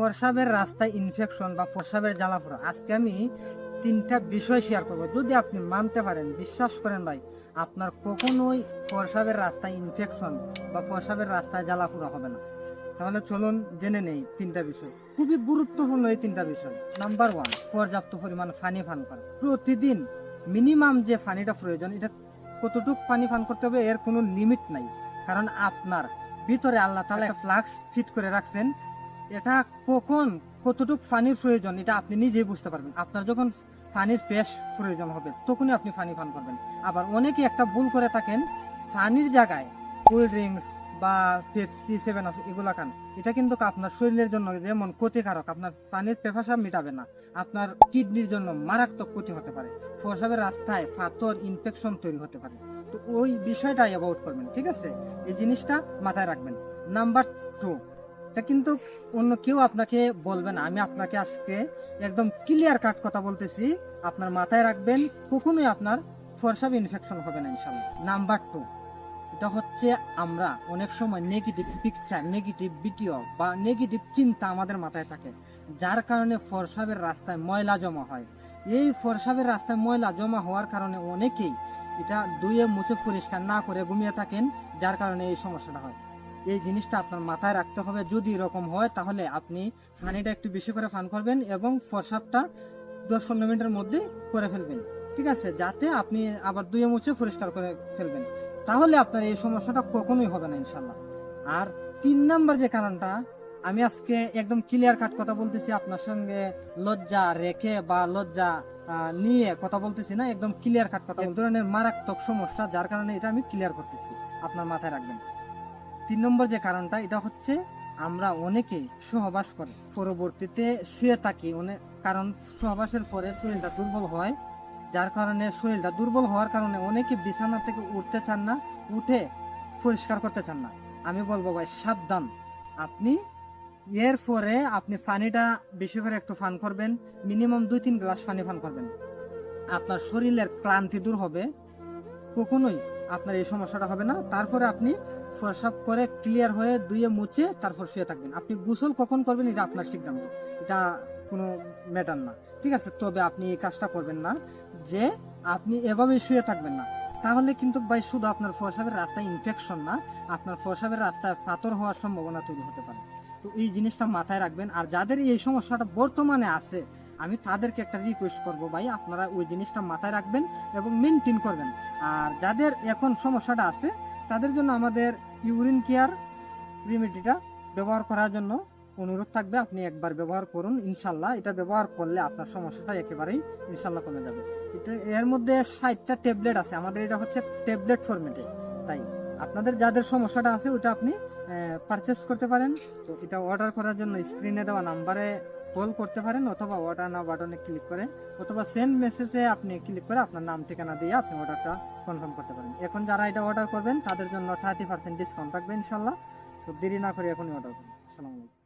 প্রসাবের রাস্তায় ইনফেকশন বা প্রসাবের জ্বালাফোড়া। আজকে আমি তিনটা বিষয় শেয়ার করব। যদি আপনি মানতে পারেন, বিশ্বাস করেন ভাই, আপনার কখনোই প্রসাবের রাস্তায় ইনফেকশন বা প্রসাবের রাস্তায় জ্বালাফোড়া হবে না। তাহলে চলুন জেনে নেই তিনটা বিষয়। খুবই গুরুত্বপূর্ণ এই তিনটা বিষয়। নাম্বার ওয়ান পর্যাপ্ত পরিমাণ পানি পান করা। প্রতিদিন মিনিমাম যে পানিটা প্রয়োজন, এটা কতটুকু পানি ফান করতে হবে, এর কোনো লিমিট নাই। কারণ আপনার ভিতরে আল্লাহ তালা ফ্লাক্স ফিট করে রাখছেন এটা কখন, কতটুকু পানির প্রয়োজন, এটা আপনি নিজেই বুঝতে পারবেন। আপনার যখন পানির পেশ প্রয়োজন হবে, তখনই আপনি পানি পান করবেন। আবার অনেকে একটা ভুল করে থাকেন পানির জায়গায় কোল্ড ড্রিঙ্কস বা পেপসি, সেভেন আপ এগুলা খান। এটা কিন্তু আপনার শরীরের জন্য যেমন ক্ষতিকারক, আপনার পানির পেপাসা মেটাবে না। আপনার কিডনির জন্য মারাত্মক ক্ষতি হতে পারে। প্রসাবের রাস্তায় ফাতর, ইনফেকশন তৈরি হতে পারে। তো ওই বিষয়টাই অ্যাবাউট করবেন, ঠিক আছে? এই জিনিসটা মাথায় রাখবেন। নাম্বার টু এটা কিন্তু অন্য কেউ আপনাকে বলবে না। আমি আপনাকে আজকে একদম ক্লিয়ার কাট কথা বলতেছি। আপনার মাথায় রাখবেন, কখনোই আপনার ফরসাব ইনফেকশন হবে না ইনশাল্লাহ নাম্বার টু এটা হচ্ছে আমরা অনেক সময় নেগেটিভ পিকচার নেগেটিভ ভিডিও বা নেগেটিভ চিন্তা আমাদের মাথায় থাকে। যার কারণে ফরসাবের রাস্তায় ময়লা জমা হয়। এই ফরসাবের রাস্তায় ময়লা জমা হওয়ার কারণে অনেকেই এটা দুয়ে মুছে পরিষ্কার না করে ঘুমিয়ে থাকেন, যার কারণে এই সমস্যাটা হয়। এই জিনিসটা আপনার মাথায় রাখতে হবে। যদি এরকম হয়, তাহলে আপনি ফানিটা একটু বেশি করে ফান করবেন এবং ফরসাবটা দশ পনেরো মিনিটের মধ্যে করে ফেলবেন। ঠিক আছে? যাতে আপনি আবার দুয়ে মুছে পরিষ্কার করে ফেলবেন। তাহলে আপনার এই সমস্যাটা কখনোই হবে না ইনশাল্লাহ আর তিন নাম্বার যে কারণটা, আমি আজকে একদম ক্লিয়ার কাট কথা বলতেছি, আপনার সঙ্গে লজ্জা রেখে বা লজ্জা নিয়ে কথা বলতেছি না, একদম ক্লিয়ার কাট কথা এক ধরনের মারাত্মক সমস্যা, যার কারণে এটা আমি ক্লিয়ার করতেছি। আপনার মাথায় রাখবেন। তিন নম্বর যে কারণটা, এটা হচ্ছে আমরা অনেকেই সহবাস করে। পরবর্তীতে শুয়ে থাকি অনেক, কারণ সহবাসের পরে শরীরটা দুর্বল হয়, যার কারণে শরীরটা দুর্বল হওয়ার কারণে অনেকে বিছানা থেকে উঠতে চান না, উঠে পরিষ্কার করতে চান না। আমি বলব ভাই, সাবধান। আপনি এর পরে আপনি পানিটা বেশি করে একটু ফান করবেন, মিনিমাম দুই তিন গ্লাস পানি ফান করবেন। আপনার শরীরের ক্লান্তি দূর হবে কখনোই আপনার এই সমস্যাটা হবে না। তারপরে আপনি প্রসাব করে ক্লিয়ার হয়ে ধুয়ে মুছে তারপর শুয়ে থাকবেন। আপনি গোসল কখন করবেন এটা আপনার সিদ্ধান্ত এটা কোনো ম্যাটার না। ঠিক আছে, তবে আপনি এই কাজটা করবেন না যে আপনি এভাবে শুয়ে থাকবেন না। তাহলে কিন্তু ভাই শুধু আপনার প্রসাবের রাস্তায় ইনফেকশন না, আপনার প্রসাবের রাস্তায় পাথর হওয়ার সম্ভাবনা তৈরি হতে পারে। তো এই জিনিসটা মাথায় রাখবেন। আর যাদের এই সমস্যাটা বর্তমানে আছে আমি তাদেরকে একটা রিকোয়েস্ট করব ভাই, আপনারা ওই জিনিসটা মাথায় রাখবেন এবং মেনটেন করবেন। আর যাদের এখন সমস্যাটা আছে, তাদের জন্য আমাদের ইউরিন কেয়ার রেমেডিটা ব্যবহার করার জন্য অনুরোধ থাকবে। আপনি একবার ব্যবহার করুন, ইনশাল্লাহ। এটা ব্যবহার করলে আপনার সমস্যাটা একেবারেই ইনশাল্লাহ কমে যাবে। এটা, এর মধ্যে ষাটটা ট্যাবলেট আছে। আমাদের এটা হচ্ছে ট্যাবলেট ফরম্যাটে তাই, আপনাদের যাদের সমস্যাটা আছে, ওটা আপনি পারচেস করতে পারেন। তো এটা অর্ডার করার জন্য স্ক্রিনে দেওয়া নাম্বারে কল করতে পারেন অথবা অর্ডার নাও বাটনে ক্লিক করে, অথবা সেন্ড মেসেজে আপনি ক্লিক করে আপনার নাম, ঠিকানা দিয়ে আপনি অর্ডারটা কনফার্ম করতে পারেন। এখন যারা এটা অর্ডার করবেন, তাদের জন্য থার্টি পার্সেন্ট ডিসকাউন্ট থাকবে ইনশাল্লাহ। তো দেরি না করে এখনই অর্ডার করুন। আসসালামু আলাইকুম।